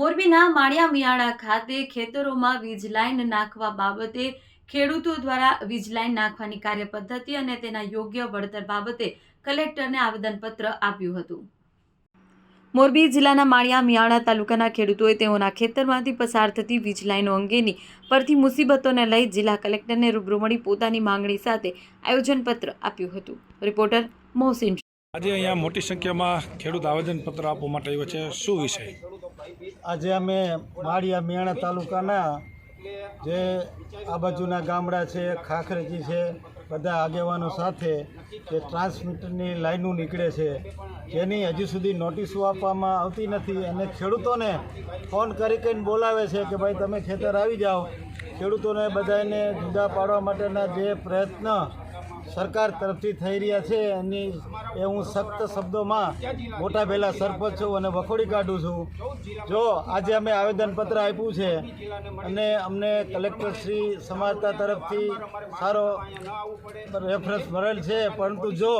મોરબીના માળિયા મિયાણા ખાતે ખેતરોમાં વીજ લાઇન નાખવા બાબતે ખેડૂતો દ્વારા વીજ લાઇન નાખવાની કાર્યપદ્ધતિ અને તેના યોગ્ય વળતર બાબતે કલેક્ટરને આવેદનપત્ર આપ્યું હતું. મોરબી જિલ્લાના માળિયા મિયાણા તાલુકાના ખેડૂતોએ તેઓના ખેતરમાંથી પસાર થતી વીજ લાઇનો અંગેની પરથી મુસીબતોને લઈ જિલ્લા કલેક્ટરને રૂબરૂ મળી પોતાની માંગણી સાથે આયોજનપત્ર આપ્યું હતું. રિપોર્ટર મોહસિન આજે અહીંયા મોટી સંખ્યામાં ખેડૂત આવેદનપત્ર આપવા માટે આવ્યો છે. શું વિષય? આજે અમે માળિયા મેણા તાલુકાના જે આ બાજુના ગામડા છે, ખાખરેજી છે, બધા આગેવાનો સાથે જે ટ્રાન્સમીટરની લાઈનો નીકળે છે, જેની હજી સુધી નોટિસો આપવામાં આવતી નથી. અને ખેડૂતોને ફોન કરી કરીને બોલાવે છે કે ભાઈ, તમે ખેતર આવી જાઓ. ખેડૂતોને બધાને જુદા પાડવા માટેના જે પ્રયત્ન સરકાર તરફથી થઈ રહ્યા છે એની એ હું સખ્ત શબ્દોમાં મોટા ભેલા સરપંચ છું અને વખોડી કાઢું છું. જો આજે અમે આવેદનપત્ર આપ્યું છે અને અમને કલેક્ટરશ્રી સમાજતા તરફથી સારો રેફરન્સ મળેલ છે. પરંતુ જો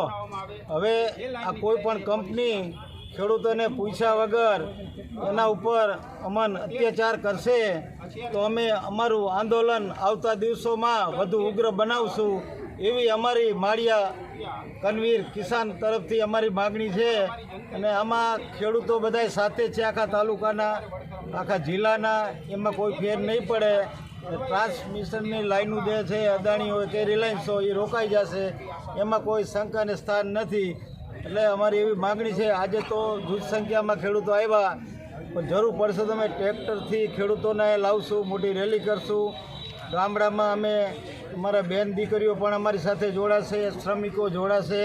હવે આ કોઈ પણ કંપની ખેડૂતોને પૂછ્યા વગર એના ઉપર અમન અત્યાચાર કરશે, તો અમે અમારું આંદોલન આવતા દિવસોમાં વધુ ઉગ્ર બનાવશું એવી અમારી માળિયા કનવીર કિસાન તરફથી અમારી માગણી છે. અને આમાં ખેડૂતો બધાય સાથે છે, આખા તાલુકાના, આખા જિલ્લાના, એમાં કોઈ ફેર નહીં પડે. ટ્રાન્સમિશનની લાઈનો જે છે, અદાણી હોય કે રિલાયન્સ હોય, એ રોકાઈ જશે. એમાં કોઈ શંકાને સ્થાન નથી. એટલે અમારી એવી માગણી છે, આજે તો જૂથ સંખ્યામાં ખેડૂતો આવ્યા, પણ જરૂર પડશે તો અમે ટ્રેક્ટરથી ખેડૂતોને લાવશું, મોટી રેલી કરશું. ગામડામાં અમે, અમારા બેન દીકરીઓ પણ અમારી સાથે જોડાશે, શ્રમિકો જોડાશે,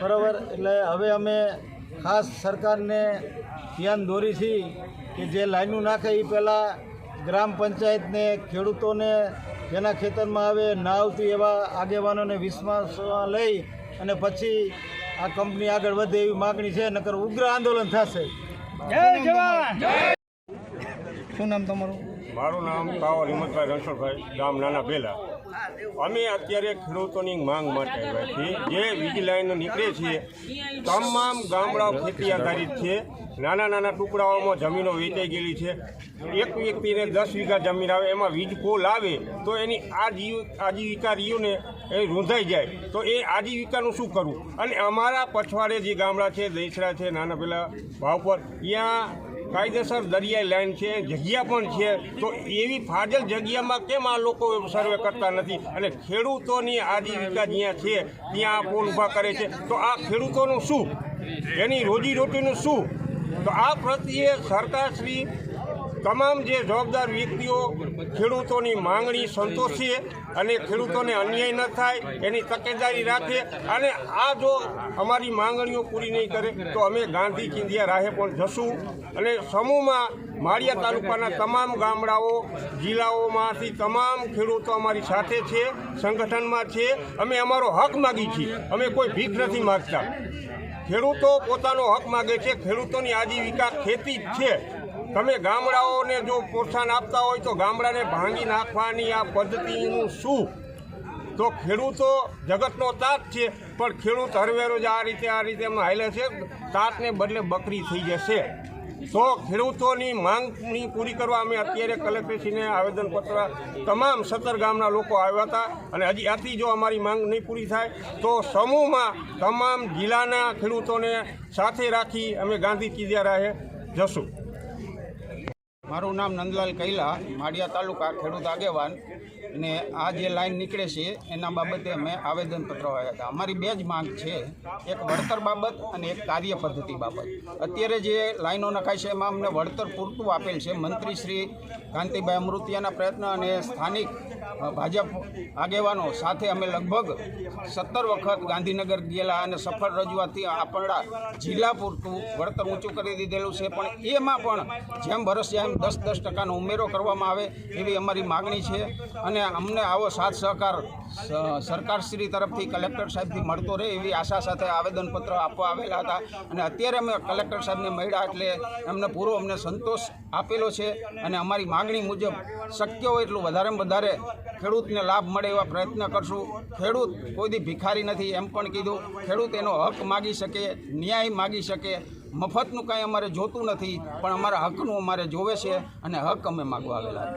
બરાબર? એટલે હવે અમે ખાસ સરકારને ધ્યાન દોરી છીએ કે જે લાઈનો નાખે એ પહેલાં ગ્રામ પંચાયતને, ખેડૂતોને જેના ખેતરમાં આવે, ના આવતી એવા આગેવાનોને વિશ્વાસમાં લઈ અને પછી આ કંપની આગળ વધે એવી માગણી છે નકર ઉગ્ર આંદોલન થશે. શું નામ તમારું? મારું નામ પાવર હિંમતભાઈ રણછોડભાઈ ગામ નાના બેલા અમે અત્યારે ખેડૂતોની માંગ માટે આવ્યા છીએ. જે વીજ લાઈનો નીકળે છે, તમામ ગામડાઓ ખેતી આધારિત છે. નાના નાના ટુકડાઓમાં જમીનો વેચાઈ ગયેલી છે. એક વ્યક્તિને દસ વીઘા જમીન આવે, એમાં વીજ પોલ આવે, તો એની આજીવ આજીવિકા રીઓને એ રૂંધાઈ જાય. તો એ આજીવિકાનું શું કરવું? અને અમારા પછવાડે જે ગામડા છે, દૈસરા છે, નાના પેલા ભાવપર, ત્યાં કાયદેસર દરિયાઈ લાઈન છે, જગ્યા પણ છે. તો એવી ફાજલ જગ્યામાં કેમ આ લોકો સર્વે કરતા નથી? અને ખેડૂતોની આજીવિકા જ્યાં છે, ત્યાં આ ફોન ઊભા કરે છે. તો આ ખેડૂતોનું શું? એની રોજીરોટીનું શું? તો આ પ્રત્યે સરકારશ્રી તમામ જે જવાબદાર વ્યક્તિઓ ખેડૂતોની માંગણી સંતોષે અને ખેડૂતોને અન્યાય ન થાય, એની તકેદારી રાખે અને આ જો અમારી માંગણીઓ પૂરી નહીં કરે, તો અમે ગાંધી ચિંધિયા રાહે પણ જશું. અને સમૂહમાં માળિયા તાલુકાના તમામ ગામડાઓ, જિલ્લાઓમાંથી તમામ ખેડૂતો અમારી સાથે છે, સંગઠનમાં છે. અમે અમારો હક માગી છીએ. અમે કોઈ ભીખ નથી માગતા. ખેડૂતો પોતાનો હક માગે છે. ખેડૂતોની આજીવિકા ખેતી છે. તમે ગામડાઓને જો પ્રોત્સાહન આપતા હોય તો ગામડાને ભાંગી નાખવાની આ પદ્ધતિનું શું? તો ખેડૂતો જગતનો તાત છે, પણ ખેડૂત હરવેરો જ આ રીતે આ રીતે એમાં હાલે છે, તાતને બદલે બકરી થઈ જશે. તો ખેડૂતોની માંગણી પૂરી કરવા અમે અત્યારે કલેક્ટરશ્રીને આવેદનપત્ર, તમામ સત્તર ગામના લોકો આવ્યા હતા. અને હજી આથી જો અમારી માંગ નહીં પૂરી થાય, તો સમૂહમાં તમામ જિલ્લાના ખેડૂતોને સાથે રાખી અમે ગાંધી ચીડિયા રાહે જશું. મારું નામ નંદલાલ કૈલા માળિયા તાલુકા ખેડૂત આગેવાન. અને આ જે લાઈન નીકળે છે, એના બાબતે અમે આવેદનપત્ર આવ્યા હતા. અમારી બે જ માંગ છે, એક વળતર બાબત અને એક કાર્ય પદ્ધતિ બાબત. અત્યારે જે લાઈનો નખાય છે, એમાં અમને વળતર પૂરતું આપેલ છે. મંત્રી શ્રી કાંતિભાઈ અમૃતિયાના પ્રયત્ન અને સ્થાનિક ભાજપ આગેવાનો સાથે અમે લગભગ સત્તર વખત ગાંધીનગર ગયેલા અને સફળ રજૂઆતથી આપણા જિલ્લા પૂરતું વળતર ઊંચું કરી દીધેલું છે. પણ એમાં પણ જેમ વરસ જેમ દસ દસ ટકાનો ઉમેરો કરવામાં આવે એવી અમારી માગણી છે. અને અમને આવો સાથ સહકાર સરકારશ્રી તરફથી, કલેક્ટર સાહેબથી મળતો રહે એવી આશા સાથે આવેદનપત્ર આપવા આવેલા હતા. અને અત્યારે અમે કલેક્ટર સાહેબને મળ્યા એટલે એમને પૂરો અમને સંતોષ આપેલો છે અને અમારી માગણી મુજબ શક્ય હોય એટલું વધારેમાં વધારે ખેડૂતને લાભ મળે એવા પ્રયત્ન કરશું. ખેડૂત કોઈ દી ભિખારી નથી એમ પણ કીધું. ખેડૂત એનો હક માગી શકે, ન્યાય માગી શકે. મફતનું કાંઈ અમારે જોતું નથી, પણ અમારા હકનું અમારે જોવે છે અને હક અમે માગવા આવેલા